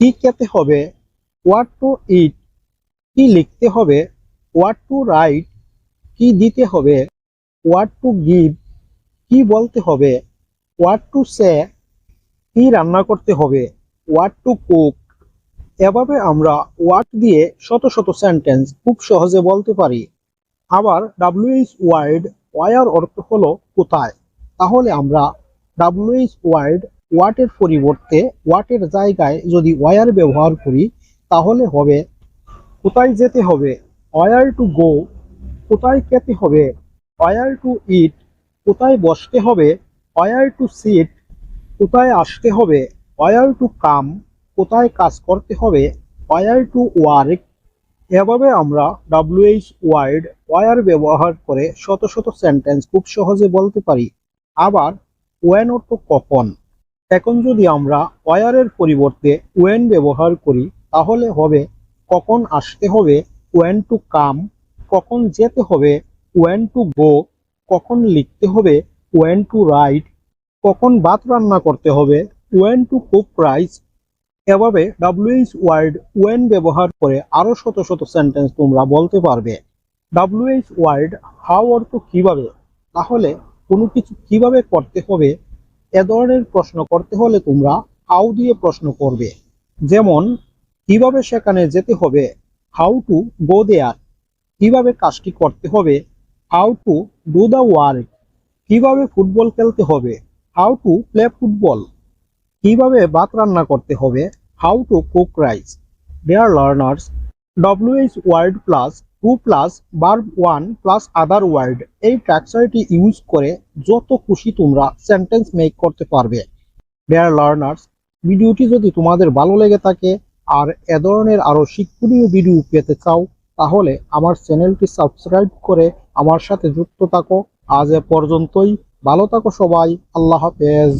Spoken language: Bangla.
কি খেতে হবে হোয়াট টু ইট কি লিখতে হবে হোয়াট টু রাইট কি দিতে হবে হোয়াট টু গিভ কি বলতে হবে হোয়াট টু সে কি রান্না করতে হবে হোয়াট টু কুক এভাবে আমরা ওয়াট দিয়ে শত শত সেন্টেন্স খুব সহজে বলতে পারি। আবার ডাব্লিউএইচ ওয়ার্ড ওয়ার অর্থ হলো কোথায়? তাহলে আমরা ডাব্লিউএইচ ওয়ার্ড ওয়াটের পরিবর্তে ওয়াটের জায়গায় যদি ওয়ার ব্যবহার করি, তাহলে হবে, কোথায় যেতে হবে? ওয়ার টু গো, কোথায় খেতে হবে? ওয়ার টু ইট, কোথায় বসতে হবে? ওয়ার টু সিট, কোথায় আসতে হবে? ওয়ার টু কাম, কোথায় কাজ করতে হবে? Where to work. এভাবে আমরা ডাব্লিউএইচ ওয়ার্ড ওয়ার ব্যবহার করে শত শত সেন্টেন্স খুব সহজে বলতে পারি। আবার, ওয়েন অর্থ কখন? এখন যদি আমরা ওয়ারের পরিবর্তে ওয়েন ব্যবহার করি, তাহলে হবে কখন আসতে হবে ওয়েন টু কাম কখন যেতে হবে ওয়েন টু গো কখন লিখতে হবে ওয়েন টু রাইট কখন ভাত রান্না করতে হবে ওয়েন টু কুক রাইস এভাবে ডাব্লিউএইচ ওয়ার্ড ওয়েন ব্যবহার করে আরও শত শত সেন্টেন্স তোমরা বলতে পারবে। ডাব্লিউএইচ ওয়ার্ড হাউ অর্থ কীভাবে, তাহলে কোনো কিছু কীভাবে করতে হবে এ ধরনের প্রশ্ন করতে হলে তোমরা হাউ দিয়ে প্রশ্ন করবে। যেমন, কীভাবে সেখানে যেতে হবে হাউ টু গো দেয়ার কীভাবে কাজটি করতে হবে how to do the work কীভাবে ফুটবল খেলতে হবে হাউ টু প্লে ফুটবল কীভাবে ভাত রান্না করতে হবে how to cook rice dear learners WH word plus to plus verb one plus other word এই ট্র্যাকচারটি ইউজ করে যত খুশি তোমরা সেন্টেন্স মেক করতে পারবে। দেয়ার লার্নার্স ভিডিওটি যদি তোমাদের ভালো লেগে থাকে আর এ ধরনের আরও শিক্ষণীয় ভিডিও পেতে চাও, তাহলে আমার চ্যানেলটি সাবস্ক্রাইব করে আমার সাথে যুক্ত থাকো। আজ এ পর্যন্তই। ভালো থাকো সবাই। আল্লাহ হাফেজ।